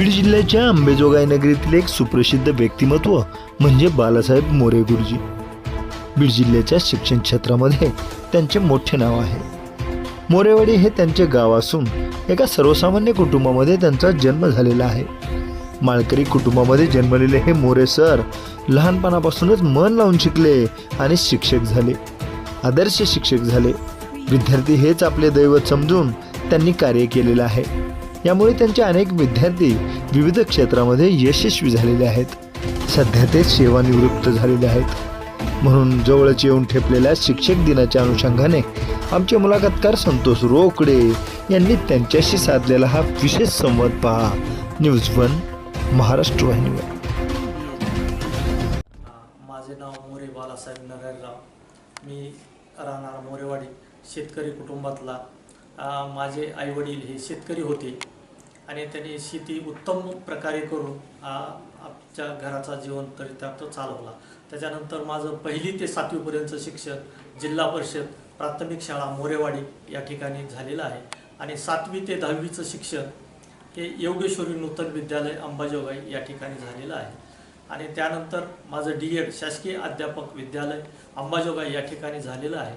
बीड जिल्ह्याच्या अंबेजोगाई नगरीतील एक सुप्रसिद्ध व्यक्तिमत्व म्हणजे बालासाहेब मोरे गुरुजी. बीड जिल्ह्याच्या शिक्षण क्षेत्रामध्ये त्यांचे मोठे नाव आहे. मोरेवाडी हे त्यांचे गाव असून एका सर्वसामान्य कुटुंबामध्ये त्यांचा जन्म झालेला आहे. माळकरी कुटुंबामध्ये जन्मलेले हे मोरे सर लहानपणापासूनच मन लावून शिकले आणि शिक्षक झाले. आदर्श शिक्षक झाले. विद्यार्थी हेच आपले दैवत समजून त्यांनी कार्य केलेलं आहे. यामुळे त्यांचे अनेक विद्यार्थी विविध क्षेत्रामध्ये यशस्वी झालेले आहेत. सध्या ते सेवानिवृत्त झालेले आहेत. म्हणून जवळच येऊन ठेपलेल्या शिक्षक दिनाच्या अनुषंगाने आमचे मुलाखतकार संतोष रोकडे यांनी त्यांच्याशी साधलेला हा विशेष संवाद पहा. न्यूज वन महाराष्ट्र वाहिनीवर माझे नाव मोरे बालासाहेब नरहरराव मी राहणार मोरेवाडी शेतकरी कुटुंबातला माझे आईवडील हे शेतकरी होते आणि त्यांनी शेती उत्तम प्रकारे करून आमच्या घराचा जीवन चरितार्थ चालवला. त्याच्यानंतर माझं पहिली ते सातवीपर्यंतचं शिक्षण जिल्हा परिषद प्राथमिक शाळा मोरेवाडी या ठिकाणी झालेलं आहे. आणि सातवी ते दहावीचं शिक्षण हे योगेश्वरी नूतन विद्यालय अंबाजोगाई या ठिकाणी झालेलं आहे. आणि त्यानंतर माझं डी एड शासकीय अध्यापक विद्यालय अंबाजोगाई या ठिकाणी झालेलं आहे.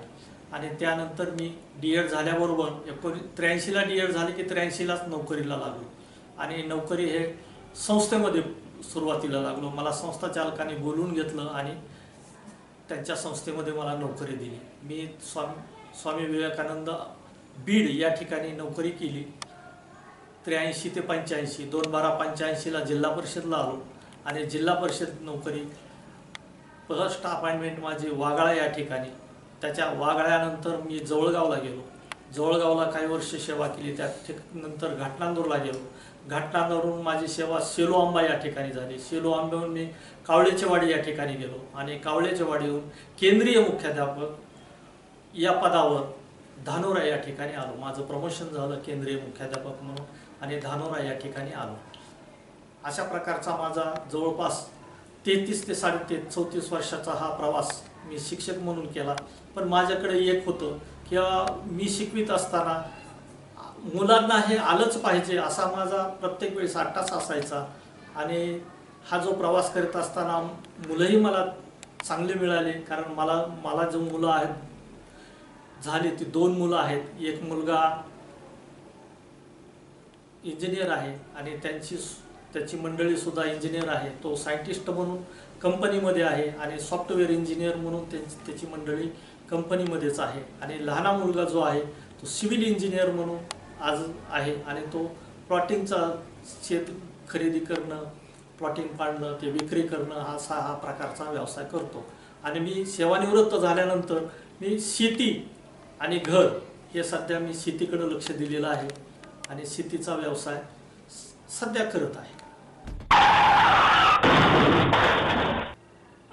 आणि त्यानंतर मी डी एड झाल्याबरोबर एकोणी त्र्याऐंशीला डी एड झाले की त्र्याऐंशीलाच नोकरीला लागलो. आणि नोकरी हे संस्थेमध्ये सुरुवातीला लागलो. मला संस्था चालकाने बोलवून घेतलं आणि त्यांच्या संस्थेमध्ये मला नोकरी दिली. मी स्वामी स्वामी विवेकानंद बीड या ठिकाणी नोकरी केली. त्र्याऐंशी ते पंच्याऐंशी दोन बारा पंच्याऐंशीला जिल्हा परिषदला आलो. आणि जिल्हा परिषद नोकरी फर्स्ट अपॉइंटमेंट माझी वागळा या ठिकाणी. त्याच्या वागळ्यानंतर मी जवळगावला गेलो. जवळगावला काही वर्ष सेवा केली. त्या नंतर घाटनांदूरला गेलो. घाटनांदूरहून माझी सेवा सेलो आंबा या ठिकाणी झाली. सेलो आंब्याहून मी कावळेचेवाडी या ठिकाणी गेलो. आणि कावळेचेवाडीहून केंद्रीय मुख्याध्यापक या पदावर धानोरा या ठिकाणी आलो. माझं प्रमोशन झालं केंद्रीय मुख्याध्यापक म्हणून आणि धानोरा या ठिकाणी आलो. अशा प्रकारचा माझा जवळपास तेहतीस ते साडेते चौतीस वर्षाचा हा प्रवास मी शिक्षक म्हणून केला. पण माझ्याकडे एक होतं किंवा मी शिकवित असताना मुलांना हे आलंच पाहिजे असा माझा प्रत्येक वेळेस आट्टाच असायचा. आणि हा जो प्रवास करीत असताना मुलंही मला चांगले मिळाले कारण मला मला जो मुलं आहेत झाली ती दोन मुलं आहेत. एक मुलगा इंजिनियर आहे आणि त्यांची त्याची मंडळीसुद्धा इंजिनियर आहे. तो सायंटिस्ट म्हणून कंपनीमध्ये आहे आणि सॉफ्टवेअर इंजिनियर म्हणून त्यांची त्याची मंडळी कंपनीमध्येच आहे. आणि लहाना मुलगा जो आहे तो सिव्हिल इंजिनियर म्हणून आज आहे आणि तो प्लॉटिंगचा शेत खरेदी करणं प्लॉटिंग पाडणं ते विक्री करणं हा सा हा प्रकारचा व्यवसाय करतो. आणि मी सेवानिवृत्त झाल्यानंतर मी शेती आणि घर हे सध्या मी शेतीकडं लक्ष दिलेलं आहे आणि शेतीचा व्यवसाय सध्या करत आहे.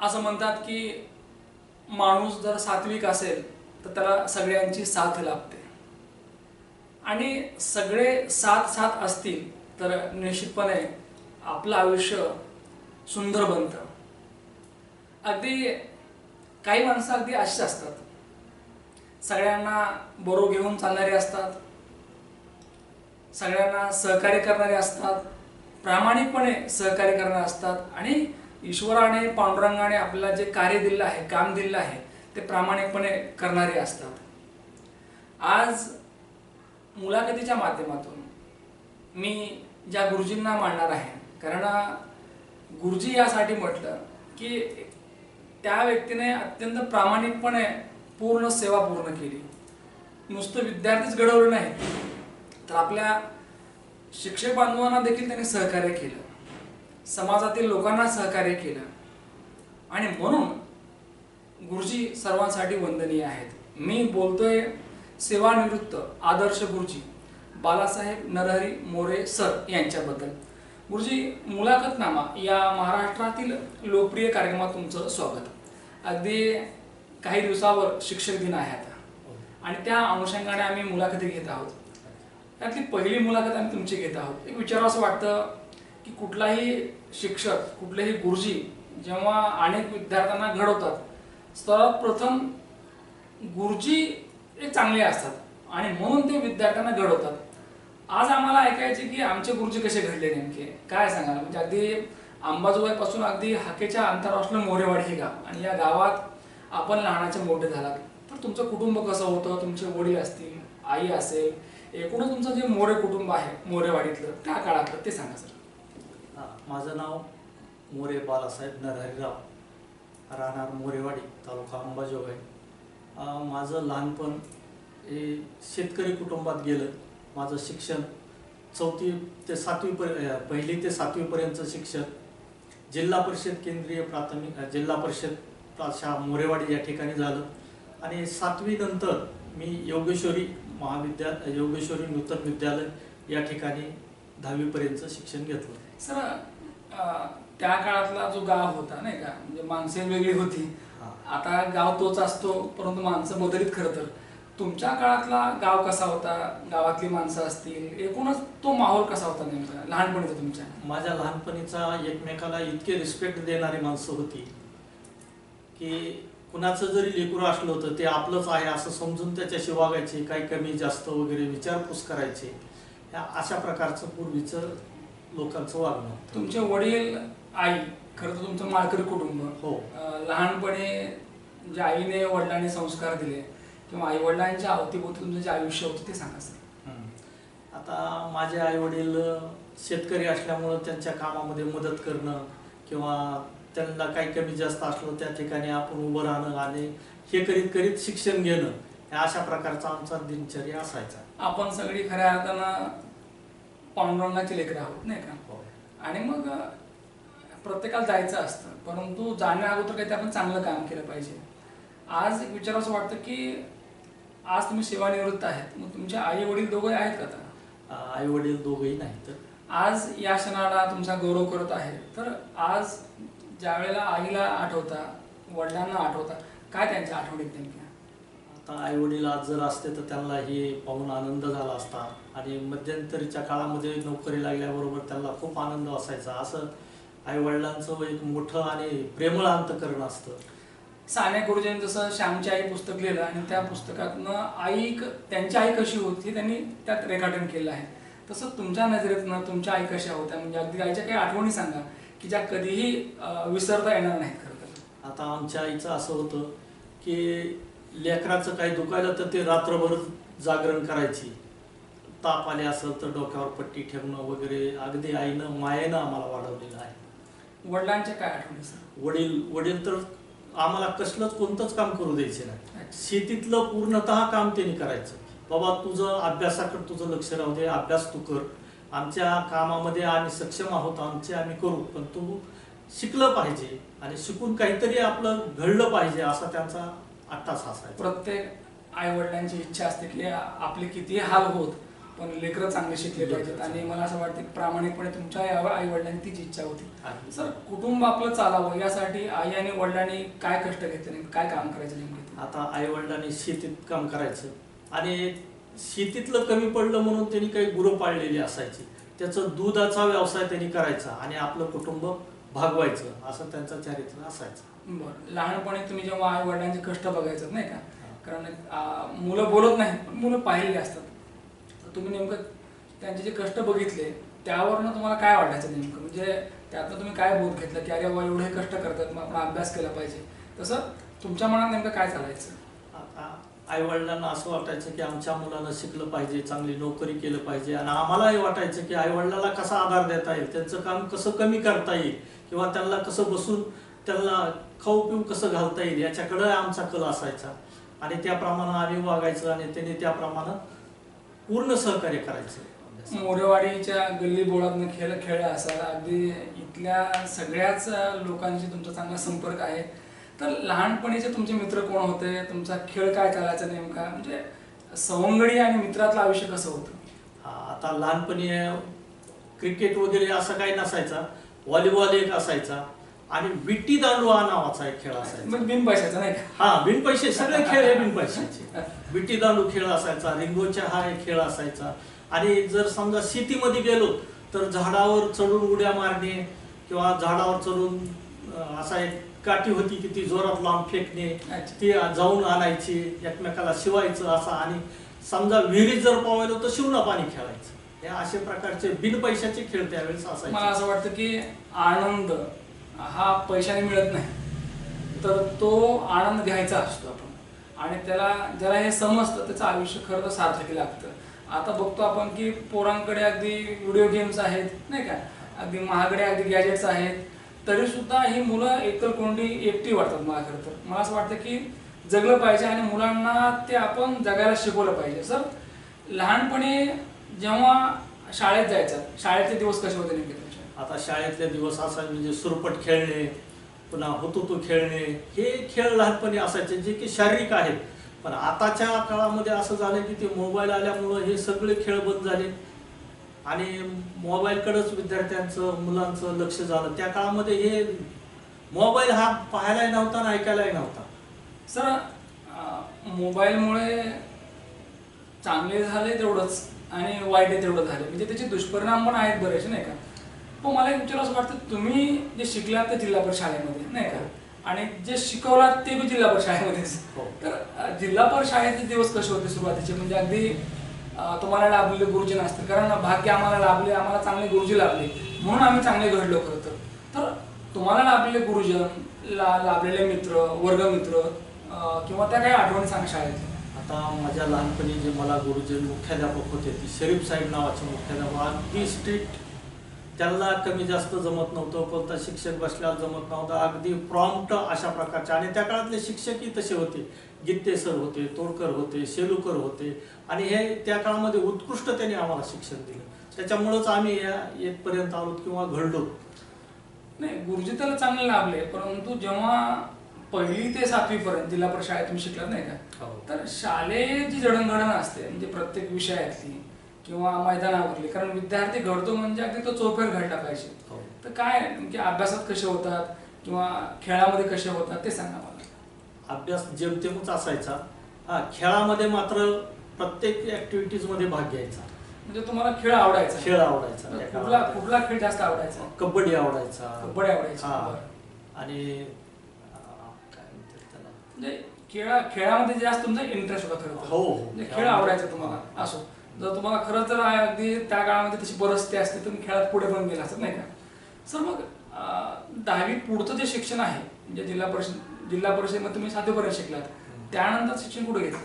असं म्हणतात की माणूस जर सात्विक असेल तर त्याला सगळ्यांची साथ लाभते आणि सगळे साथ साथ असतील तर निश्चितपणे आपलं आयुष्य सुंदर बनतं. अगदी काही माणसं अगदी अशीच असतात. सगळ्यांना बरो घेऊन चालणारे असतात. सगळ्यांना सहकार्य करणारे असतात. प्रामाणिकपणे सहकार्य करणारे असतात. आणि ईश्वराने पांडुरंगाने आपल्याला जे कार्य दिलेलं आहे काम दिलं आहे ते प्रामाणिकपणे करणारे असतात. आज मुलाखतीच्या माध्यमातून मी ज्या गुरुजींना मांडणार आहे कारण गुरुजी यासाठी म्हटलं की त्या व्यक्तीने अत्यंत प्रामाणिकपणे पूर्ण सेवा पूर्ण केली. नुसतं विद्यार्थीच घडवलं नाही. तर आपल्या शिक्षक बांधवांना देखील त्यांनी सहकार्य केलं. समाजातील लोकांना सहकार्य केलं. आणि म्हणून गुरुजी सर्वांसाठी वंदनीय आहेत. मी बोलतोय सेवानिवृत्त आदर्श गुरुजी बालासाहेब नरहरी मोरे सर यांच्याबद्दल. गुरुजी मुलाखतनामा या महाराष्ट्रातील लोकप्रिय कार्यक्रमात तुमचं स्वागत. अगदी काही दिवसावर शिक्षक दिन आहे आता. आणि त्या अनुषंगाने आम्ही मुलाखती घेत आहोत. त्यातली पहिली मुलाखत आम्ही तुमची घेत आहोत. एक विचारावं असं वाटतं की कुठलाही शिक्षक कुठलेही गुरुजी जेव्हा अनेक विद्यार्थ्यांना घडवतात सर्वात प्रथम गुरुजी हे चांगले असतात आणि म्हणून ते विद्यार्थ्यांना घडवतात. आज आम्हाला ऐकायचे की आमचे गुरुजी कसे घडले नेमके? काय सांगाल? म्हणजे अगदी अंबाजोबाईपासून अगदी हाकेच्या अंतरावर असलं मोरेवाडी हे गाव आणि या गावात आपण लहानाचे मोठे झालात. तर तुमचं कुटुंब कसं होतं? तुमचे वडील असतील आई असेल एकूणच तुमचं जे मोरे कुटुंब आहे मोरेवाडीतलं त्या काळातलं ते सांगा सर. माझं नाव मोरे बालासाहेब नरहरीराव राहणार मोरेवाडी तालुका अंबाजोगाई. माझं लहानपण हे शेतकरी कुटुंबात गेलं. माझं शिक्षण चौथी ते सातवीपर्य पहिली ते सातवीपर्यंतचं शिक्षण. जिल्हा परिषद केंद्रीय प्राथमिक जिल्हा परिषद प्राशा मोरेवाडी या ठिकाणी झालं. आणि सातवीनंतर मी योगेश्वरी महाविद्या योगेश्वरी नूतन विद्यालय या ठिकाणी दहावीपर्यंतचं शिक्षण घेतलं. सर त्या काळातला जो गाव होता नाही का? म्हणजे माणसे वेगळी होती. आता गाव तोच असतो परंतु माणसं बदलीत खरं तर. तुमच्या काळातला गाव कसा होता? गावातली माणसं असतील एकूणच तो माहोल कसा होता नेमका? लहानपणीचा तुमच्या? माझ्या लहानपणीचा एकमेकाला इतके रिस्पेक्ट देणारी माणसं होती की कुणाचं जरी लेकरू असलं होतं ते आपलंच आहे असं समजून त्याच्याशी वागायचे काही कमी जास्त वगैरे विचारपूस करायचे. ह्या अशा प्रकारचं पूर्वीचं लोकांचं वागणं. तुमचे वडील आई खरं तर तुमचं माळकरी कुटुंब हो अं, लहानपणी ज्या आईने वडिलांनी संस्कार दिले किंवा आई वडिलांच्या अवतीभोवती तुमचं जे आयुष्य होतं ते सांगा सर हम्म. आता माझे आई वडील शेतकरी असल्यामुळं त्यांच्या कामामध्ये मदत करणं किंवा त्यांना काही कमी जास्त असलं त्या ठिकाणी आपण उभं राहणं आणि हे करीत करीत शिक्षण घेणं अशा प्रकारचा आमचा दिनचर्या असायचा आपण सगळी खऱ्या अर्थानं पांडुरंगाची लेकरं आहोत नाही का? आणि मग प्रत्येकाला जायचं असतं. परंतु जाण्या अगोदर काही ते आपण चांगलं काम केलं पाहिजे. आज एक विचार असं वाटतं की आज तुम्ही सेवानिवृत्त आहेत. मग तुमचे आई वडील दोघे आहेत का आता? आई वडील दोघंही नाही तर आज या क्षणाला तुमचा गौरव करत आहे. तर आज ज्या वेळेला आईला आठवता वडिलांना आठवता काय त्यांच्या आठवणीत नेमक्या? आता आई वडील आज जर असते तर त्यांना हे पाहून आनंद झाला असता. आणि मध्यंतरीच्या काळामध्ये नोकरी लागल्याबरोबर त्यांना खूप आनंद असायचा. असं आई वडिलांचं एक मोठं आणि प्रेमळ अंतकरण असतं. साने गुरुजींनी जसं श्यामची आई पुस्तक लिहिलं आणि त्या पुस्तकातनं आई त्यांची आई कशी होती हे त्यांनी त्यात रेखाटन केलं आहे. तसं तुमच्या नजरेतनं तुमच्या आई कशा होत्या? म्हणजे अगदी आईच्या काही आठवणी सांगा की ज्या कधीही विसरता येणार नाहीत खरं तर. आता आमच्या आईचं असं होतं की लेकराचं काही दुखायलं तर ते रात्रभर जागरण करायची. ताप आले असेल तर डोक्यावर पट्टी ठेवणं वगैरे अगदी आईनं मायेनं आम्हाला वाढवलेलं आहे. वडिलांच्या काय आठवणी सर वडील वडील तर आम्हाला कसलंच कोणतंच काम करू द्यायचे नाही. शेतीतलं पूर्णतः काम त्यांनी करायचं. बाबा तुझं अभ्यासाकडे तुझं लक्ष राहू दे अभ्यास तू कर. आमच्या कामामध्ये आम्ही सक्षम आहोत आमचे आम्ही करू पण तू शिकलं पाहिजे आणि शिकून काहीतरी आपलं घडलं पाहिजे असा त्यांचा अट्टास असायचा प्रत्येक आई वडिलांची इच्छा असते की आपले कितीही हाल होत पण लेकरं चांगले शिकले पाहिजेत. आणि मला असं वाटतं की प्रामाणिकपणे तुमच्या आई वडिलांनी तीच इच्छा होती. सर कुटुंब आपलं चालावं यासाठी आई आणि वडिलांनी काय कष्ट घेतले नेमकं काय काम करायचं नेमके? आता आई वडिलांनी शेतीत काम करायचं. आणि शेतीतलं कमी पडलं म्हणून त्यांनी काही गुरं पाळलेली असायची. त्याचं दुधाचा व्यवसाय त्यांनी करायचा आणि आपलं कुटुंब भागवायचं असं त्यांचं चारित्र्य असायचं. बरं. लहानपणी तुम्ही जेव्हा आई वडिलांचे कष्ट बघायचं नाही का? कारण मुलं बोलत नाही पण मुलं पाहिलेली असतात. तर तुम्ही नेमकं त्यांचे जे कष्ट बघितले त्यावरनं तुम्हाला काय वाटायचं नेमकं? म्हणजे त्यातनं तुम्ही काय बोध घेतलं की अरे बाबा एवढे कष्ट करतात मग आपण अभ्यास केला पाहिजे. तसं तुमच्या मनात नेमकं काय चालायचं? आता आई वडिलांना असं वाटायचं की आमच्या मुलांना शिकलं पाहिजे चांगली नोकरी केलं पाहिजे. आणि आम्हालाही वाटायचं की आई वडिलांना कसा आधार देता येईल? त्यांचं काम कसं कमी करता येईल? किंवा त्यांना कसं बसून त्यांना खाऊ पिऊ कसं घालता येईल याच्याकडे आमचा कल असायचा. आणि त्याप्रमाणे आम्ही वागायचं आणि त्यांनी त्याप्रमाणे पूर्ण सहकार्य करायचं. मोरेवाडीच्या गल्ली बोळातनं खेळ खेळ असा अगदी इथल्या सगळ्याच लोकांशी तुमचा चांगला संपर्क आहे. तर लहानपणीचे तुमचे मित्र कोण होते? तुमचा खेळ काय चालायचा नेमका? म्हणजे सवंगडी आणि मित्रातलं आयुष्य कसं होतं? आता लहानपणी क्रिकेट वगैरे असं काही नसायचा. व्हॉलीबॉल एक असायचा. आणि विट्टी दांडू हा नावाचा एक खेळ असायचा. मग बिन पैशाचं नाही का? हा बिनपैसे सगळे खेळ हे बिनपैशाचे विट्टी दांडू खेळ असायचा रिंगोच्या हा एक खेळ असायचा. आणि जर समजा शेतीमध्ये गेलो तर झाडावर चढून उड्या मारणे किंवा झाडावर चढून असा एक काठी होती की ती जोरात लांब फेकणे. ती जाऊन आणायची एकमेकाला शिवायचं असं. आणि समजा विहिरीत जर पोवायलो तर शिवणं पाणी खेळायचं. हे असे प्रकारचे बिन पैशाचे खेळ त्यावेळेस मला असायचे असं वाटतं की आनंद हा पैशाने मिळत नाही. तर तो आनंद घ्यायचा असतो आपण. आणि त्याला ज्याला हे समजतं त्याचं आयुष्य खरं तर सार्थकी लागतं. आता बघतो आपण की पोरांकडे अगदी व्हिडिओ गेम्स आहेत नाही का? अगदी महागडे अगदी गॅजेट्स आहेत. तरी सुद्धा ही मुलं एकतर कोंडी एकटी वाटतात मला खरं तर. मला असं वाटतं की जगलं पाहिजे आणि मुलांना ते आपण जगायला शिकवलं पाहिजे. सर लहानपणी जेव्हा शाळेत जायचं शाळेचे दिवस कसे होते नेमके? आता शाळेतले दिवस असायचे म्हणजे सुरपट खेळणे पुन्हा हुतुतू खेळणे हे खेळ लहानपणी असायचे जे की शारीरिक आहेत. पण आताच्या काळामध्ये असं झालं की ते मोबाईल आल्यामुळं हे सगळे खेळ बंद झाले. आणि मोबाईलकडंच विद्यार्थ्यांचं मुलांचं लक्ष झालं. त्या काळामध्ये हे मोबाईल हा पाहायलाही नव्हता आणि ऐकायलाही नव्हता. सर मोबाईलमुळे चांगले झाले तेवढंच आणि वाईट तेवढं झाले. म्हणजे त्याचे दुष्परिणाम पण आहेत बरेच नाही का? पण मला एक विचार असं वाटतं तुम्ही जे शिकलात ते जिल्हा परिषद शाळेमध्ये नाही का? आणि जे शिकवलात ते बी जिल्हा परिषद शाळेमध्येच हो. तर जिल्हा परिषद शाळेचे दिवस कसे होते सुरुवातीचे? म्हणजे अगदी तुम्हाला लाभलेले गुरुजी नसतील. कारण भाग्य आम्हाला लाभले आम्हाला चांगले गुरुजी लाभले. म्हणून आम्ही चांगले घडलो खरं तर. तुम्हाला लाभलेले गुरुजन ला लाभलेले मित्र वर्गमित्र किंवा त्या काही आठवणी सांगा शाळेत आता माझ्या लहानपणी जे मला गुरुजी मुख्याध्यापक होते ते शरीफ साहेब नावाचे मुख्याध्यापक अगदी स्ट्रिक्ट त्यांना कमी जास्त जमत नव्हतं कोणता शिक्षक बसल्यावर जमत नव्हता. अगदी प्रॉम्प्ट अशा प्रकारचे. आणि त्या काळातले शिक्षकही तसे होते. गित्ते सर होते तोडकर होते शेलूकर होते. आणि हे त्या काळामध्ये उत्कृष्ट त्यांनी आम्हाला शिक्षण दिलं. त्याच्यामुळंच आम्ही या येथपर्यंत आलो किंवा घडलो. नाही गुरुजी त्याला चांगले लाभले. परंतु जेव्हा पहिली ते सातवी पर्यंत जिल्हा परिषद शाळेत तुम्ही शिकलात नाही का? हो. तर शालेय जी जडणघडण असते म्हणजे प्रत्येक विषयातली किंवा मैदानावरली. कारण विद्यार्थी घडतो म्हणजे अगदी तो चोफेर घडला पाहिजे. हो. तर काय अभ्यासात कसे होतात किंवा खेळामध्ये कसे होतात ते सांगा मला. अभ्यास जेमतेमच असायचा. हा खेळामध्ये मात्र प्रत्येक ऍक्टिव्हिटीजमध्ये भाग घ्यायचा. म्हणजे तुम्हाला खेळ आवडायचा. खेळ आवडायचा कुठला. कुठला खेळ जास्त आवडायचा? कबड्डी आवडायचा. कबड्डी आवडायची, हा. आणि म्हणजे खेळा खेळामध्ये जास्त तुमचा इंटरेस्ट होता खरं. हो, हो. म्हणजे खेळ आवडायचा तुम्हाला. असो. जर तुम्हाला खरं तर अगदी त्या काळामध्ये तशी परिस्थिती असते तुम्ही खेळात पुढे पण गेला असत नाही का? सर मग दहावी पुढचं जे शिक्षण आहे म्हणजे जिल्हा परिषद जिल्हा परिषदेमध्ये तुम्ही सातवीपर्यंत शिकलात त्यानंतर शिक्षण कुठे घेतलं?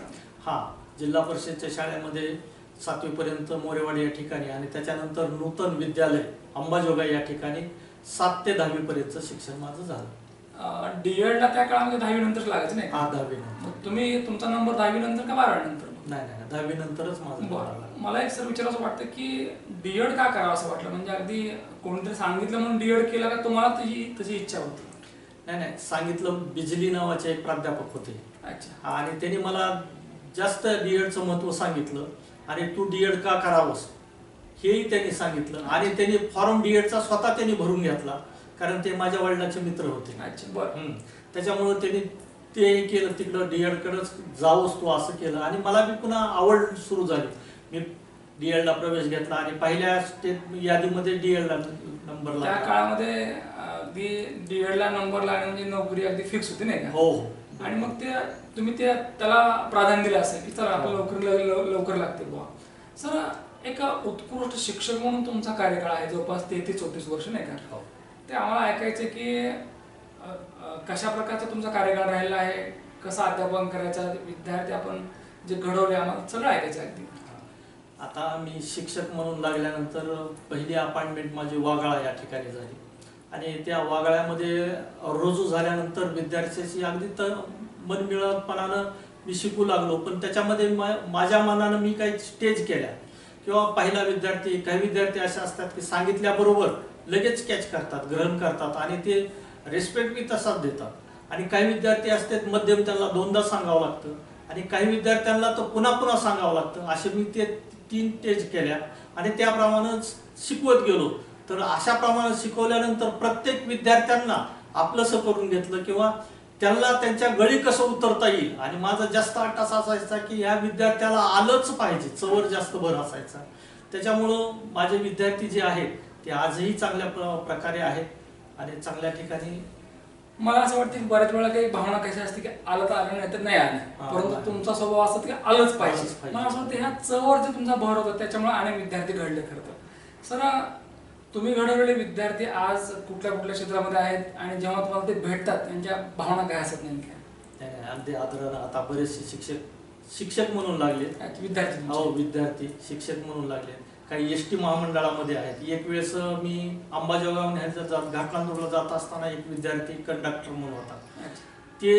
हा जिल्हा परिषदच्या शाळेमध्ये सातवीपर्यंत मोरेवाडी या ठिकाणी आणि त्याच्यानंतर नूतन विद्यालय अंबाजोगाई या ठिकाणी सात ते दहावी पर्यंतचं शिक्षण माझं झालं. डीएडला त्या काळामध्ये दहावी नंतर लागायचं नाही हा दहावी तुम्ही तुमचा नंबर दहावी नंतर का बारावी नंतर? नाही नाही दहावी नंतरच माझं बरं. मला एक सर विचार असं वाटतं की डीएड का करावं असं वाटलं? म्हणजे अगदी कोणतरी सांगितलं म्हणून डीएड केलं का तुम्हाला तशी तशी इच्छा होती? नाही नाही. सांगितलं बिजली नावाचे एक प्राध्यापक होते. अच्छा. आणि त्यांनी मला जास्त डीएडचं महत्त्व सांगितलं. आणि तू डीएड का करावंस? हेही त्यांनी सांगितलं. आणि त्यांनी फॉर्म डीएडचा स्वतः त्यांनी भरून घेतला. कारण ते माझ्या वडिलांचे मित्र होते. अच्छा बरं. त्याच्यामुळं त्यांनी तेही केलं तिकडं डीएडकडेच जावंस तू असं केलं. आणि मला बी पुन्हा आवड सुरू झाली. मी डीएडला प्रवेश घेतला आणि पहिल्या स्टेट यादीमध्ये डीएडला नंबर त्या लागला. काळामध्ये अगदी डीएडला नंबर लागणे म्हणजे नोकरी अगदी फिक्स होती नाही का? हो. हो आणि मग ते तुम्ही ते त्याला प्राधान्य दिलं असेल की चला आपलं लवकर लव- लवकर लागते बुवा. सर एक उत्कृष्ट शिक्षक म्हणून तुमचा कार्यकाळ आहे जवळपास तेहतीस चौतीस वर्ष नाही का? हो. ते आम्हाला ऐकायचं की कशा प्रकारचा तुमचा कार्यकाळ राहिला आहे? कसा अध्यापन करायचा? विद्यार्थी आपण जे घडवले आम्हाला सगळं ऐकायचं आहे अगदी. आता मी शिक्षक म्हणून लागल्यानंतर पहिली अपॉइंटमेंट माझी वागाळा या ठिकाणी झाली. आणि त्या वागाळ्यामध्ये रुजू झाल्यानंतर विद्यार्थ्याची अगदी तर मनमिळतपणानं मी शिकू लागलो. पण त्याच्यामध्ये मा- माझ्या मनानं मी काही स्टेज केल्या. किंवा पहिला विद्यार्थी काही विद्यार्थी असे असतात की सांगितल्याबरोबर लगेच कॅच करतात ग्रहण करतात. आणि ते रिस्पेक्ट मी तसाच देतात. आणि काही विद्यार्थी असतात मध्यम त्यांना दोनदा सांगावं लागतं. आणि काही विद्यार्थ्यांना तर पुन्हा पुन्हा सांगावं लागतं. असे मी ते तीन टेज केल्या. आणि त्याप्रमाणेच शिकवत गेलो. तर अशा प्रमाणे शिकवल्यानंतर प्रत्येक विद्यार्थ्यांना आपलंसं करून घेतलं किंवा त्यांना त्यांच्या गळी कसं उतरता येईल. आणि माझा जास्त अट्टास असायचा की ह्या विद्यार्थ्याला आलंच पाहिजे. चवर जास्त भर असायचा. त्याच्यामुळं माझे विद्यार्थी जे आहेत ते आजही चांगल्या प्र- प्रकारे आहेत. आणि चांगल्या ठिकाणी मला असं वाटतं की बऱ्याच वेळा काही भावना कशा असते की आलं तर आलं नाही तर नाही आलं परंतु. तुमचा स्वभाव असतो की आलंच पाहिजे. मला असं वाटतं ह्या चवर जे तुमचा भर होता त्याच्यामुळे अनेक विद्यार्थी घडले खरं तर सर तुम्ही घडवलेले विद्यार्थी आज कुठल्या कुठल्या क्षेत्रामध्ये आहेत आणि जेव्हा तुम्हाला ते भेटतात त्यांच्या भावना काय असतात नेमक्या नाही, अगदी आदरानं आता बरेचसे शिक्षक शिक्षक म्हणून लागले विद्यार्थी. हो विद्यार्थी शिक्षक म्हणून लागले काही एस टी महामंडळामध्ये आहेत. एक वेळेस मी अंबाजोगाव ह्याच्या जात घाटलांदूरला जात असताना एक विद्यार्थी कंडक्टर म्हणून होता. ते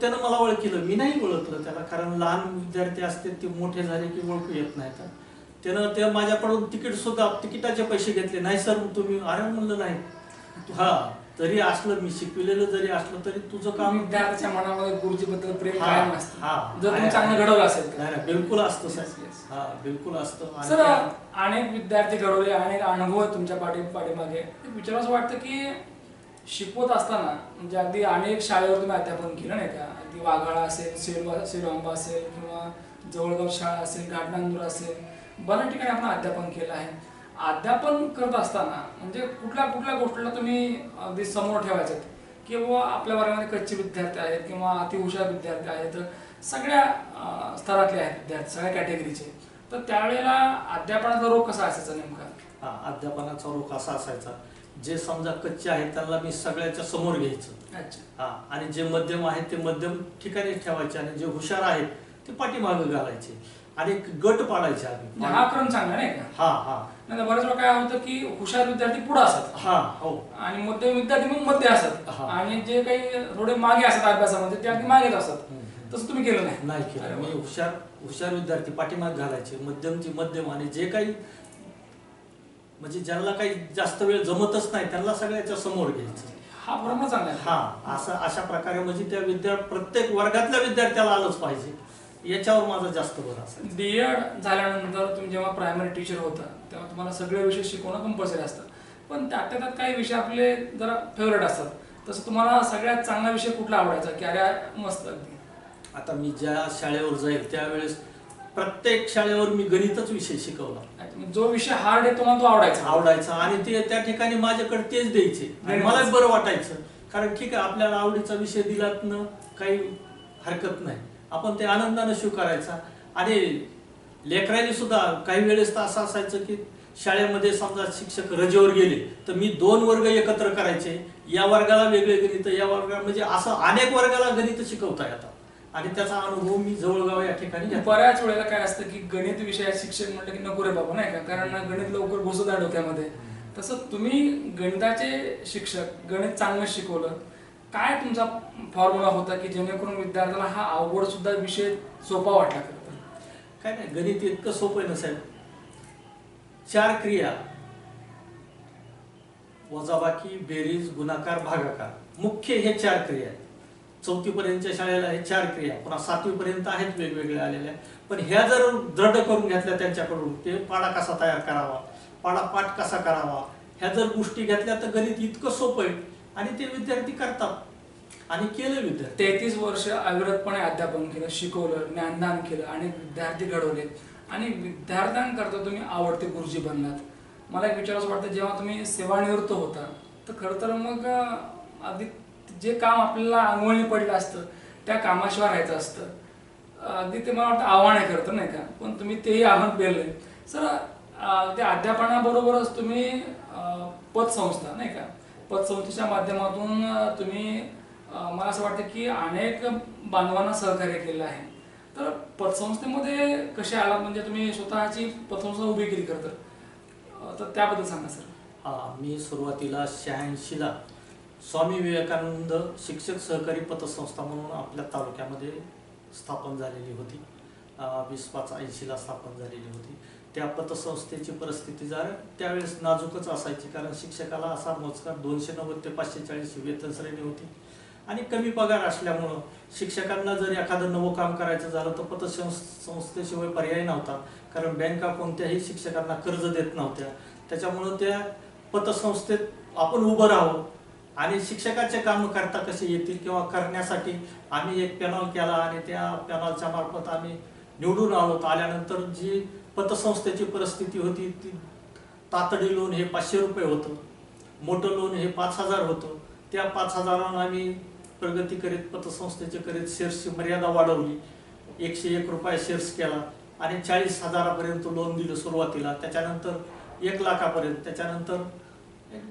त्यानं मला ओळखलं. मी नाही ओळखलं त्याला कारण लहान विद्यार्थी असते ते मोठे झाले की ओळखू येत नाही तर. त्यानं ते माझ्याकडून तिकीट सुद्धा तिकिटाचे पैसे घेतले. नाही सर तुम्ही अरे म्हणलं नाही. हा जरी असलं मी शिकविलेलं जरी असलं तरी तुझं काम विद्यार्थ्याच्या मनामध्ये गुरुजीबद्दल प्रेम हा, कायम हा. असतं जर तुम्ही चांगलं. घडवलं असेल तर. नाही नाही बिलकुल असतं Yes, साहेब. yes. हा बिलकुल असतं. आणि सर अनेक विद्यार्थी घडवले अनेक अनुभव आहेत तुमच्या पाठी पाठीमागे. विचार असं वाटतं की शिकवत असताना म्हणजे अगदी अनेक शाळेवर तुम्ही अध्यापन केलं नाही का? अगदी वाघाळा असेल सेलवा सेलवांबा असेल किंवा जवळगाव शाळा असेल घाटनांदूर असेल बऱ्याच ठिकाणी आपण अध्यापन केलं आहे. अध्यापन करत असताना म्हणजे कुठल्या कुठल्या गोष्टीला तुम्ही अगदी समोर ठेवायचं की बाबा आपल्या वर्गामध्ये कच्चे विद्यार्थी आहेत किंवा अतिहुशार विद्यार्थी आहेत सगळ्या स्तरातले आहेत विद्यार्थी सगळ्या कॅटेगरीचे. तर त्यावेळेला अध्यापनाचा रोग कसा असायचा नेमका? हा, अध्यापनाचा रोख असा असायचा. जे समजा कच्चे आहेत त्यांना मी सगळ्याच्या समोर घ्यायचं. अच्छा. हा आणि जे मध्यम आहेत ते मध्यम ठिकाणी ठेवायचे आणि जे हुशार आहेत ते पाठीमागं घालायचे. आणि एक गट पाडायचे आम्ही हा क्रम चांगला नाही का? हा हा. नाही बऱ्याच वेळा काय होतं की हुशार विद्यार्थी पुढे असतात. हा हो. आणि मध्यम विद्यार्थी मग मध्ये असतात. हा. आणि जे काही थोडे मागे असतात अभ्यासामध्ये ते अगदी मागेच असतात. तसं तुम्ही केलं नाही. नाही केलं. मी हुशार हुशार विद्यार्थी पाठीमाग घालायचे. मध्यमची मध्यम आणि जे काही म्हणजे ज्यांना काही जास्त वेळ जमतच नाही त्यांना सगळ्याच्या समोर घ्यायचं. हा बरोबर चांगला आहे. हा असं अशा प्रकारे म्हणजे त्या विद्या प्रत्येक वर्गातल्या विद्यार्थ्याला आलंच पाहिजे. याच्यावर माझा जास्त भर असेल. डीएड झाल्यानंतर तुम्ही जेव्हा प्रायमरी टीचर होता तेव्हा तुम्हाला सगळे विषय शिकवणं कंपल्सरी असतं. पण त्यातल्या त्यात काही विषय आपले जरा फेवरेट असतात. तसं तुम्हाला सगळ्यात चांगला विषय कुठला आवडायचा? की अरे मस्त अगदी. आता मी ज्या शाळेवर जाईल त्यावेळेस प्रत्येक शाळेवर मी गणितच विषय शिकवला. जो विषय हार्ड आहे तुम्हाला तो आवडायचा. आवडायचा. आणि ते त्या ठिकाणी माझ्याकडे तेच द्यायचे. आणि मला बरं वाटायचं. कारण ठीक आहे आपल्याला आवडीचा विषय दिलात ना काही हरकत नाही. आपण ते आनंदानं स्वीकारायचा. आणि लेकरांनी सुद्धा काही वेळेस तर असं असायचं की शाळेमध्ये समजा शिक्षक रजेवर गेले तर मी दोन वर्ग एकत्र करायचे. या वर्गाला वेगळे गणित या वर्गाला म्हणजे असं अनेक वर्गाला गणित शिकवता येतात. आणि त्याचा अनुभव मी जवळगाव या ठिकाणी बऱ्याच वेळेला काय असतं की गणित विषयात शिक्षक म्हटलं की नको रे बाबा नाही का? कारण गणित लवकर घुसत आहे डोक्यामध्ये तसं तुम्ही गणिताचे शिक्षक गणित चांगलं शिकवलं काय तुमचा फॉर्म्युला होता की जेणेकरून विद्यार्थ्याला हा अवघड सुद्धा विषय सोपा वाटला खरं तर? काय नाही गणित इतकं सोपं आहे ना साहेब. चार क्रिया. वजाबाकी बेरीज गुणाकार भागाकार. मुख्य हे चार क्रिया आहेत. चौथीपर्यंतच्या शाळेला हे चार क्रिया. पुन्हा सातवीपर्यंत आहेत वेगवेगळ्या आलेल्या. पण ह्या जर दृढ करून घेतल्या त्यांच्याकडून ते पाडा कसा तयार करावा? पाडा पाठ कसा करावा? ह्या जर गोष्टी घेतल्या तर गणित इतकं सोपं आहे. आणि ते विद्यार्थी करतात. आणि केलं विद्यार्थी. तेहतीस वर्ष अविरतपणे अध्यापन केलं शिकवलं ज्ञानदान केलं आणि विद्यार्थी घडवले. आणि विद्यार्थ्यांकरता तुम्ही आवडते गुरुजी बनलात. मला एक विचार वाटतं जेव्हा तुम्ही सेवानिवृत्त होता तर खरं तर मग अं, अगदी जे काम आपल्याला अंगवळणी पडलं असतं त्या कामाशिवाय राहायचं असतं. अगदी ते मला वाटतं आव्हान आहे खरं नाही का? पण तुम्ही तेही आव्हान पेललंय सर ते अध्यापनाबरोबरच तुम्ही पतसंस्था नाही का? पतसंस्थेच्या माध्यमातून तुम्ही मला असं वाटतं की अनेक बांधवांना सहकार्य केलेलं आहे. तर पतसंस्थेमध्ये कसे आला म्हणजे तुम्ही स्वतःची पतसंस्था उभी केली खरं तर. त्याबद्दल सांगा सर. हा मी सुरुवातीला शहाऐंशीला स्वामी विवेकानंद शिक्षक सहकारी पतसंस्था म्हणून आपल्या तालुक्यामध्ये स्थापन झालेली होती. वीस पाच ऐंशीला स्थापन झालेली होती. त्या पतसंस्थेची परिस्थिती जर त्यावेळेस नाजूकच असायची कारण शिक्षकाला असा मोजका दोनशे नव्वद ते पाचशे चाळीस वेतन श्रेणी होती. आणि कमी पगार असल्यामुळं शिक्षकांना जर एखादं नवं काम करायचं झालं तर पतसंस्थेशिवाय संस्थेशिवाय पर्याय नव्हता. कारण बँका कोणत्याही शिक्षकांना कर्ज देत नव्हत्या. त्याच्यामुळं त्या पतसंस्थेत आपण उभं राहू आणि शिक्षकाचे काम करता कसे येतील किंवा करण्यासाठी आम्ही एक पॅनल केला आणि त्या पॅनलच्या मार्फत आम्ही निवडून आलो. आल्यानंतर जी पतसंस्थेची परिस्थिती होती ती तातडी लोन हे पाचशे रुपये होतं. मोठं लोन हे पाच हजार होतं. त्या पाच हजारानं आम्ही प्रगती करीत पतसंस्थेचे करीत शेअर्सची मर्यादा वाढवली. एकशे एक रुपये शेअर्स केला आणि चाळीस हजारापर्यंत लोन दिलं सुरुवातीला. त्याच्यानंतर एक लाखापर्यंत त्याच्यानंतर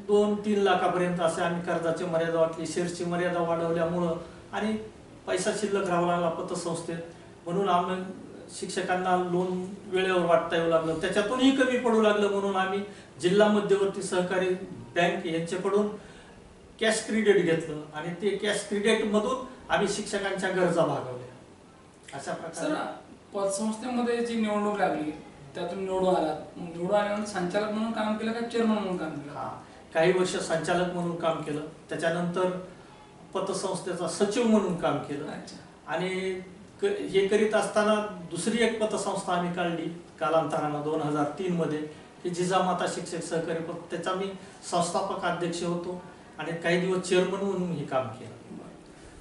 दोन तीन लाखापर्यंत असे आम्ही कर्जाची मर्यादा वाटली शेअर्सची मर्यादा वाढवल्यामुळं आणि पैसा शिल्लक राहावा लागला पतसंस्थेत. म्हणून आम्ही शिक्षकांना लोन वेळेवर वाटता येऊ लागलं. त्याच्यातूनही कमी पडू लागलं म्हणून आम्ही जिल्हा मध्यवर्ती सहकारी बँक यांच्याकडून कॅश क्रेडिट घेतलं आणि ते कॅश क्रेडिटमधून आम्ही शिक्षकांच्या गरजा भागवल्या. अशा प्रकारे. पतसंस्थेमध्ये जी निवडणूक लागली त्यातून निवडून आला. निवडून आल्यानंतर संचालक म्हणून काम केलं का चेअरमन म्हणून काम केलं? हा. काही वर्ष संचालक म्हणून काम केलं. त्याच्यानंतर पतसंस्थेचा सचिव म्हणून काम केलं. आणि हे करीत असताना दुसरी एक पतसंस्था आम्ही काढली कालांतरानं दोन हजार तीनमध्ये की जिजामाता शिक्षक सहकारी पद त्याचा मी संस्थापक अध्यक्ष होतो आणि काही दिवस चेअरमन म्हणून हे काम केलं.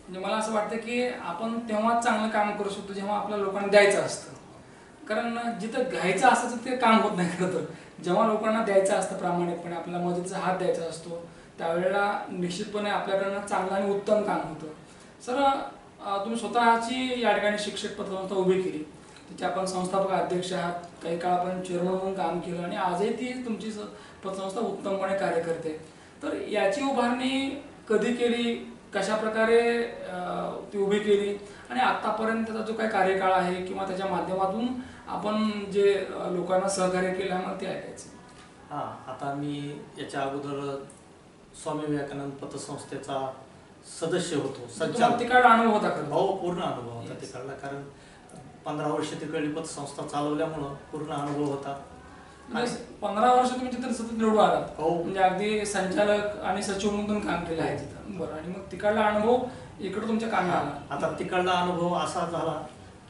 म्हणजे मला असं वाटतं की आपण तेव्हाच चांगलं काम करू शकतो जेव्हा आपल्या लोकांना द्यायचं असतं. कारण जिथं घ्यायचं असतं ते काम होत नाही खरं तर. जेव्हा लोकांना द्यायचं असतं प्रामाणिकपणे आपल्याला मदतीचा हात द्यायचा असतो त्यावेळेला निश्चितपणे आपल्याकडनं चांगलं आणि उत्तम काम होतं. सर तुम्ही स्वतःची या ठिकाणी शिक्षक पतसंस्था उभी केली. तिथे आपण संस्थापक अध्यक्ष आहात. काही काळापर्यंत चेअरमन म्हणून काम केलं आणि आजही ती तुमची स- पतसंस्था उत्तमपणे कार्य करते. तर याची उभारणी कधी केली? कशा प्रकारे ती उभी केली? आणि आतापर्यंतचा जो काही कार्यकाळ आहे किंवा त्याच्या माध्यमातून आपण जे लोकांना सहकार्य केलं आहे मला ते ऐकायचं हां आता मी याच्या अगोदर स्वामी विवेकानंद पतसंस्थेचा सदस्य होतो संचालक तिकडला अनुभव होता खरं हो पूर्ण अनुभव होता. तिकडला कारण पंधरा वर्ष तिकडली पतसंस्था चालवल्यामुळं पूर्ण अनुभव होता. म्हणजे पंधरा वर्ष तुम्ही तिथे सतत निवडून आलात. हो. म्हणजे अगदी संचालक आणि सचिव म्हणून काम केलं आहे तिथं. बरं आणि मग तिकडला अनुभव इकडे तुमच्या कामी आला. आता तिकडला अनुभव असा झाला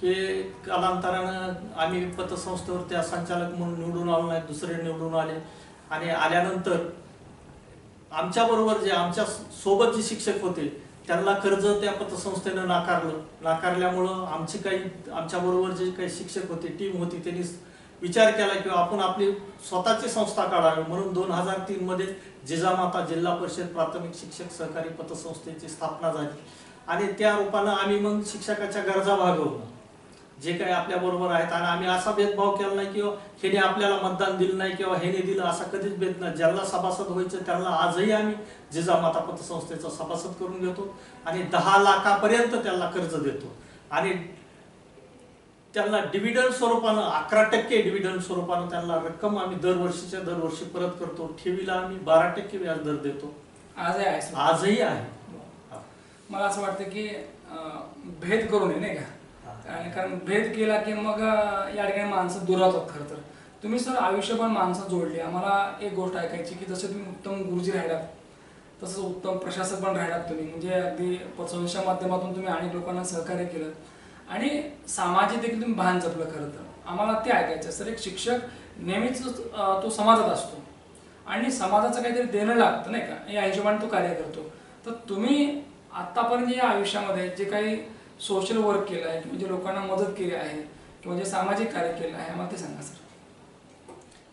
की कालांतरानं आम्ही पतसंस्थेवर त्या संचालक म्हणून निवडून आलो नाही दुसरे निवडून आले. आणि आल्यानंतर आमच्या बरोबर जे आमच्यासोबत जे शिक्षक होते त्यांना कर्ज त्या पतसंस्थेनं नाकारलं. नाकारल्यामुळं आमची काही आमच्या बरोबर जे काही शिक्षक होते टीम होती त्यांनी विचार केला की आपण आपली स्वतःची संस्था काढावी. म्हणून दोन हजार तीन मध्ये जिजामाता जिल्हा परिषद प्राथमिक शिक्षक सहकारी पतसंस्थेची स्थापना झाली. आणि त्या रूपानं आम्ही मग शिक्षकाच्या गरजा भागवलं जे काही आपल्या बरोबर आहेत. आणि आम्ही असा भेदभाव केला नाही किंवा हेने आपल्याला मतदान दिलं नाही किंवा हेने दिलं असा कधीच भेद नाही. ज्यांना सभासद व्हायचं त्यांना आजही आम्ही जिजामाता पतसंस्थेचा सभासद करून घेतो आणि दहा लाखापर्यंत त्यांना कर्ज देतो. आणि त्यांना डिव्हिडंड स्वरूपानं अकरा टक्के डिव्हिडंड स्वरूपानं त्यांना रक्कम आम्ही दरवर्षीच्या दरवर्षी परत करतो. ठेवीला आम्ही बारा टक्के व्याज दर देतो. आजही आहे. आजही आहे. मला असं वाटतं की भेद करू नये नाही का? आणि कारण भेद केला की मग या ठिकाणी माणसं दुरावतात खरं तर. तुम्ही सर आयुष्यभर माणसं जोडली. आम्हाला एक गोष्ट ऐकायची की जसे तुम्ही उत्तम गुरुजी राहिलात तसंच उत्तम प्रशासक पण राहिलात तुम्ही. म्हणजे अगदी पतसंस्थेच्या माध्यमातून तुम्ही अनेक लोकांना सहकार्य केलं. आणि सामाजिक देखील तुम्ही भान जपलं खरं तर. आम्हाला ते ऐकायचं. सर एक शिक्षक नेहमीच तो समाजात असतो. आणि समाजाचं काहीतरी देणं लागतं नाही का? या हिशोबाने तो कार्य करतो. तर तुम्ही आत्तापर्यंत या आयुष्यामध्ये जे काही सोशल वर्क केलं आहे किंवा जे लोकांना मदत केली आहे किंवा जे सामाजिक कार्य केलं आहे आम्हाला ते सांगा सर.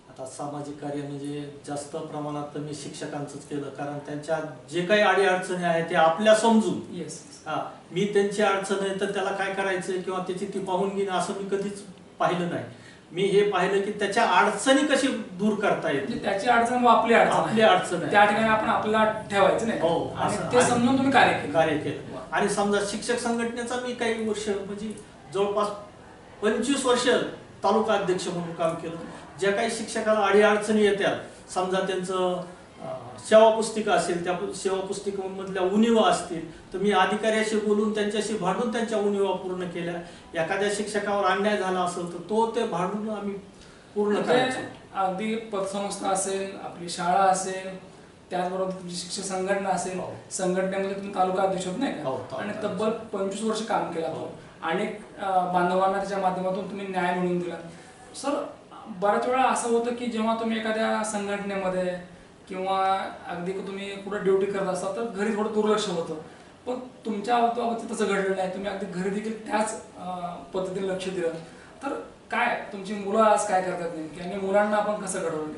आता सामाजिक कार्य म्हणजे जास्त प्रमाणात तर मी शिक्षकांचंच केलं कारण त्यांच्या जे काही अडीअडचणी आहेत ते आपल्या समजून. येस हा मी त्यांची अडचण आहे तर त्याला काय करायचं किंवा त्याची ती पाहून घेणं असं मी कधीच पाहिलं नाही. मी हे पाहिलं की त्याच्या अडचणी कशी दूर करता म्हणजे येतील त्याची अडचण व आपली अडचण आपली. अडचण. त्या ठिकाणी आपण आपल्याला ठेवायचं नाही. हो, आणि असं. ते समजून तुम्ही कार्य केलं. कार्य केलं. आणि समजा शिक्षक संघटनेचा मी काही वर्ष म्हणजे जवळपास पंचवीस वर्ष तालुका अध्यक्ष म्हणून काम केलं. ज्या काही शिक्षकाला अडीअडचणी येतात समजा त्यांचं सेवा पुस्तिका असेल त्या सेवा पुस्तिकामधल्या उणिवा असतील तर मी अधिकाऱ्याशी बोलून त्यांच्याशी भांडून त्यांच्या उणिवा पूर्ण केल्या. एखाद्या शिक्षकावर अन्याय झाला असेल तर तो ते भांडून आम्ही पूर्ण म्हणजे करायचो. अगदी पतसंस्था असेल आपली शाळा असेल त्याचबरोबर तुमची शिक्षक संघटना असेल हो. संघटनेमध्ये तुम्ही तालुका अध्यक्ष होत नाही हो, का तालुका आणि. तब्बल पंचवीस वर्ष काम केलं हो. अनेक बांधवांना त्याच्या माध्यमातून तुम्ही न्याय मिळवून दिला सर बऱ्याच वेळा असं होतं की जेव्हा तुम्ही एखाद्या संघटनेमध्ये किंवा अगदी तुम्ही कुठं ड्युटी करत असता तर घरी थोडं दुर्लक्ष होतं पण तुमच्या बाबतीत तसं घडलं नाही तुम्ही अगदी घरी देखील त्याच पद्धतीने लक्ष दिलं तर काय तुमची मुलं आज काय करतात नेमकी आणि मुलांना आपण कसं घडवलं?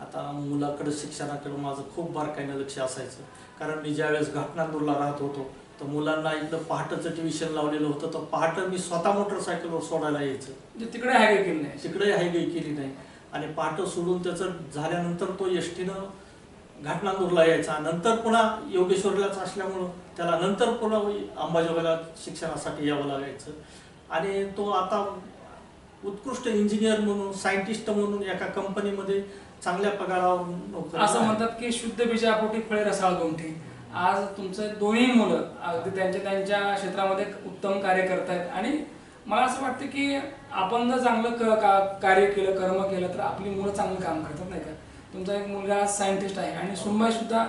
आता मुलाकडे शिक्षणाकडे माझं खूप बारकाईनं लक्ष असायचं. कारण मी ज्यावेळेस घाटनांदूरला राहत होतो तर मुलांना इथलं पहाटचं ट्युशन लावलेलं होतं तर पहाटं मी स्वतः मोटरसायकलवर सोडायला यायचं. म्हणजे तिकडे हायवे केली नाही. तिकडे हायवे केली नाही. आणि पहाटं सोडून त्याचं झाल्यानंतर तो एस टीनं घाटनांदूरला यायचा. नंतर पुन्हा योगेश्वरलाच असल्यामुळं त्याला नंतर पुन्हा अंबाजोगाईला शिक्षणासाठी यावं लागायचं. आणि तो आता उत्कृष्ट इंजिनियर म्हणून सायंटिस्ट म्हणून एका कंपनीमध्ये चांगल्या पगारावर नोकरी असं आहे. म्हणतात की शुद्ध बीजापोटी फळे रसाळ गोंठी आज तुमचे दोन्ही मुलं अगदी त्यांच्या त्यांच्या क्षेत्रामध्ये उत्तम कार्य करतायत आणि मला असं वाटतं की आपण जर चांगलं कार्य केलं कर्म केलं तर आपली मुलं चांगलं काम करतात नाही का? तुमचा एक मुलगा सायंटिस्ट आहे आणि सुनबाई सुद्धा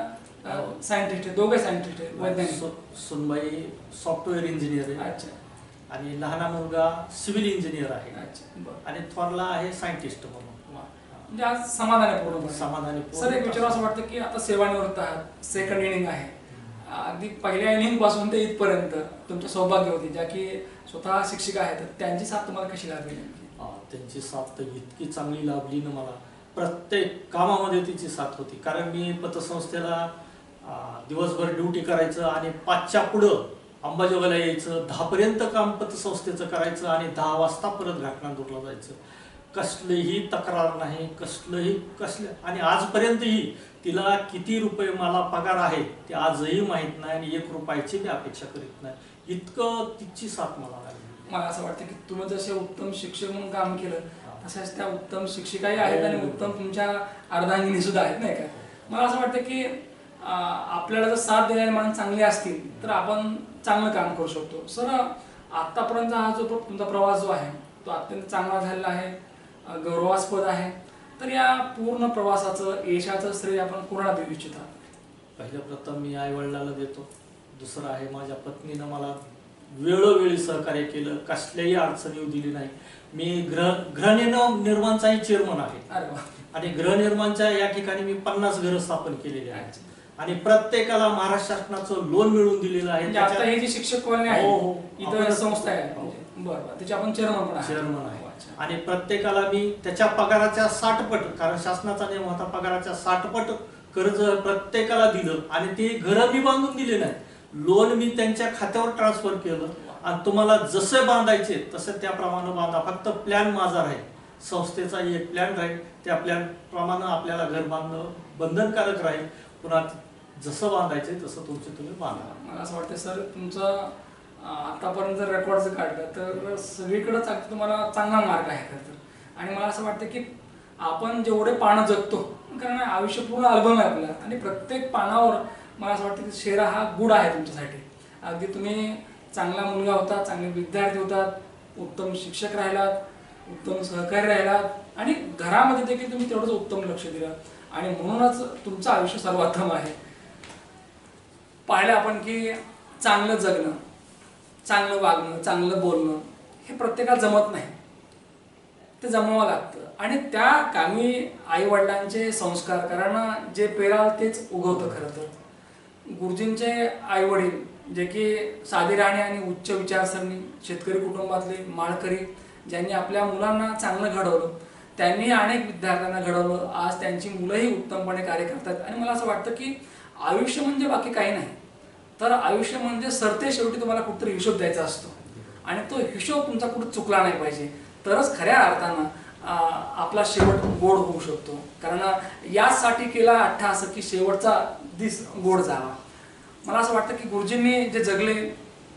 सायंटिस्ट आहे दोघे सायंटिस्ट आहेत वैज्ञानिक. सुनबाई सॉफ्टवेअर इंजिनियर आहे. अच्छा. आणि लहाना मुलगा सिव्हिल इंजिनियर आहे. अच्छा आणि थोरला आहे सायंटिस्ट म्हणून. म्हणजे आज समाधान पूर्ण समाधानी सर एक विचार असं वाटतं की आता सेवानिवृत्त आहात. सेकंड इनिंग आहे. अगदी पहिल्या इनिंगपासून ते इथपर्यंत तुमचं सौभाग्य होती. ज्या की स्वतः शिक्षिका आहेत त्यांची साथ तुम्हाला कशी लागली त्यांची साथ तर इतकी चांगली लाभली ना मला. प्रत्येक कामामध्ये तिची साथ होती. कारण मी पतसंस्थेला दिवसभर ड्युटी करायचं आणि पाचच्या पुढं अंबाजोगाईला यायचं. दहापर्यंत काम पतसंस्थेचं करायचं आणि दहा वाजता परत घाटनांदूरला जायचं. कसलीही तक्रार नाही कसलंही कसलं आणि आजपर्यंतही तिला किती रुपये मला पगार आहे ते आजही माहीत नाही आणि एक रुपयाची मी अपेक्षा करीत नाही. इतकं तिची साथ मला लागली. मला असं वाटतं की तुम्ही जसे उत्तम शिक्षक म्हणून काम केलं तशाच त्या उत्तम शिक्षिकाही आहेत आणि उत्तम तुमच्या अर्धांगिनी सुद्धा आहेत नाही का? मला असं वाटतं की आपल्याला जर साथ देणारे माणसं चांगले असतील तर आपण चांगलं काम करू शकतो. सर आतापर्यंत हा जो तुमचा प्रवास जो आहे तो अत्यंत चांगला झालेला आहे. गौरवास्पद आहे. तर या पूर्ण प्रवासाचं यशाचं श्रेय आपण कोणाला देऊ इच्छिता? पहिलं प्रथम मी आई वडिलाला देतो. दुसरं आहे माझ्या पत्नीनं मला वेळोवेळी सहकार्य केलं. कसल्याही अडचण येऊ दिली नाही. मी गृह गृहनिर्माण निर्माणचाही चेअरमन आहे. आणि गृहनिर्माणच्या या ठिकाणी मी पन्नास घरं स्थापन केलेली आहेत. आणि प्रत्येकाला महाराष्ट्र शासनाचं लोन मिळवून दिलेलं आहे. म्हणजे आता ही जी शिक्षक कॉलनी आहे हो, हो. इथं संस्था आहे हो. बरं बरं. त्याचे आपण चेअरमन पण चेअरमन आहे. आणि प्रत्येकाला मी त्याच्या पगाराच्या साठ पट कारण शासनाचा नियम होता पगाराच्या साठ पट कर्ज प्रत्येकाला दिलं आणि ते घरं मी बांधून दिले नाही लोन मी त्यांच्या खात्यावर ट्रान्सफर केलं आणि तुम्हाला जसे बांधायचे तसे त्याप्रमाणे बांधा. फक्त प्लॅन माझा राहील. संस्थेचा एक प्लॅन राहील. त्या प्लॅन प्रमाणे आपल्याला घर बांधणं बंधनकारक राहील. पुन्हा जसं बांधायचे तसं तुमचे तुम्ही बांधा. मला असं वाटतं सर तुमचं आतापर्यंत जर रेकॉर्डचं काढलं तर सगळीकडंच अगदी तुम्हाला चांगला मार्ग आहे खरं तर. आणि मला असं वाटतं की आपण जेवढे पानं जगतो कारण आयुष्य पूर्ण अल्बम आहे आपला आणि प्रत्येक पानावर मला असं वाटतं की शेरा हा गुड आहे तुमच्यासाठी. अगदी तुम्ही चांगला मुलगा होता चांगले विद्यार्थी होतात उत्तम शिक्षक राहिलात उत्तम सहकारी राहिलात आणि घरामध्ये देखील तुम्ही तेवढंच उत्तम लक्ष दिलं. आणि म्हणूनच तुमचं आयुष्य सर्वोत्तम आहे. पाहिलं आपण की चांगलं जगणं. चांगलं वागणं चांगलं बोलणं हे प्रत्येकाला जमत नाही. ते जमवावं लागतं. आणि त्या कामी आई वडिलांचे संस्कार कारण जे पेराल तेच उगवतं खरं तर. गुरुजींचे आई वडील जे की साधी राहणे आणि उच्च विचारसरणी शेतकरी कुटुंबातले माळकरी ज्यांनी आपल्या मुलांना चांगलं घडवलं त्यांनी अनेक विद्यार्थ्यांना घडवलं. आज त्यांची मुलंही उत्तमपणे कार्य करतात. आणि मला असं वाटतं की आयुष्य म्हणजे बाकी काही नाही. तर आयुष्य म्हणजे सरते शेवटी तुम्हाला कुठतरी हिशोब द्यायचा असतो. आणि तो हिशोब तुमचा कुठं चुकला नाही पाहिजे. तरच खऱ्या अर्थानं आपला शेवट गोड होऊ शकतो. कारण यासाठी केला अठ्ठा असं की शेवटचा दिस गोड जावा मला असं वाटतं की गुरुजींनी जे जगले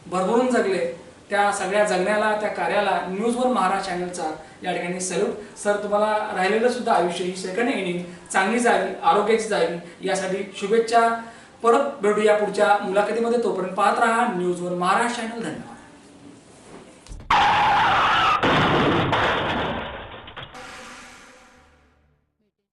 भरभरून जगले त्या सगळ्या जगण्याला त्या कार्याला न्यूजवर महाराज चॅनलचा या ठिकाणी सल्यूट. सर तुम्हाला राहिलेलं सुद्धा आयुष्य ही सेकंड इनिंग चांगली जावी आरोग्याची जावी यासाठी शुभेच्छा. परत भेटूया पुढच्या मुलाखतीमध्ये. तोपर्यंत पाहत राहा न्यूजवर महाराष्ट्र चॅनल धन्यवाद.